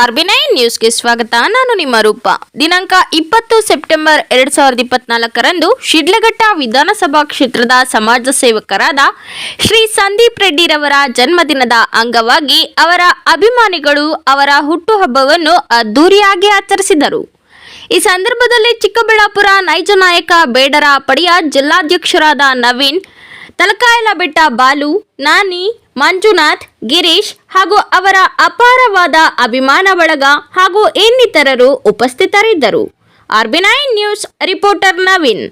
ಅರ್ಬಿನೈ ನ್ಯೂಸ್ಗೆ ಸ್ವಾಗತ. ನಾನು ನಿಮ್ಮ ರೂಪ. ದಿನಾಂಕ ಇಪ್ಪತ್ತು ಸೆಪ್ಟೆಂಬರ್ ಎರಡ್ ಸಾವಿರದ ಇಪ್ಪತ್ನಾಲ್ಕರಂದು ಶಿಡ್ಲಘಟ್ಟ ವಿಧಾನಸಭಾ ಕ್ಷೇತ್ರದ ಸಮಾಜ ಸೇವಕರಾದ ಶ್ರೀ ಸಂದೀಪ್ ರೆಡ್ಡಿರವರ ಜನ್ಮದಿನದ ಅಂಗವಾಗಿ ಅವರ ಅಭಿಮಾನಿಗಳು ಅವರ ಹುಟ್ಟುಹಬ್ಬವನ್ನು ಅದ್ದೂರಿಯಾಗಿ ಆಚರಿಸಿದರು. ಈ ಸಂದರ್ಭದಲ್ಲಿ ಚಿಕ್ಕಬಳ್ಳಾಪುರ ನೈಜ ನಾಯಕ ಬೇಡರ ಪಡೆಯ ಜಿಲ್ಲಾಧ್ಯಕ್ಷರಾದ ನವೀನ್ ತಲಕಾಯಲಬೆಟ್ಟ ಬಾಲು, ನಾನಿ, ಮಂಜುನಾಥ್, ಗಿರೀಶ್ ಹಾಗೂ ಅವರ ಅಪಾರವಾದ ಅಭಿಮಾನ ಬಳಗ ಹಾಗೂ ಇನ್ನಿತರರು ಉಪಸ್ಥಿತರಿದ್ದರು. ಆರ್ಬಿನೈ news reporter Naveen.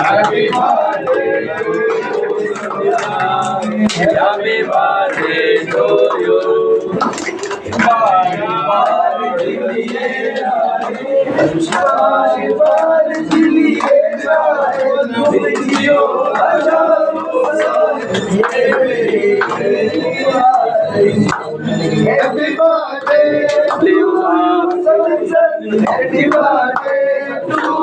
Happy birthday to you. Happy birthday to you. Happy birthday to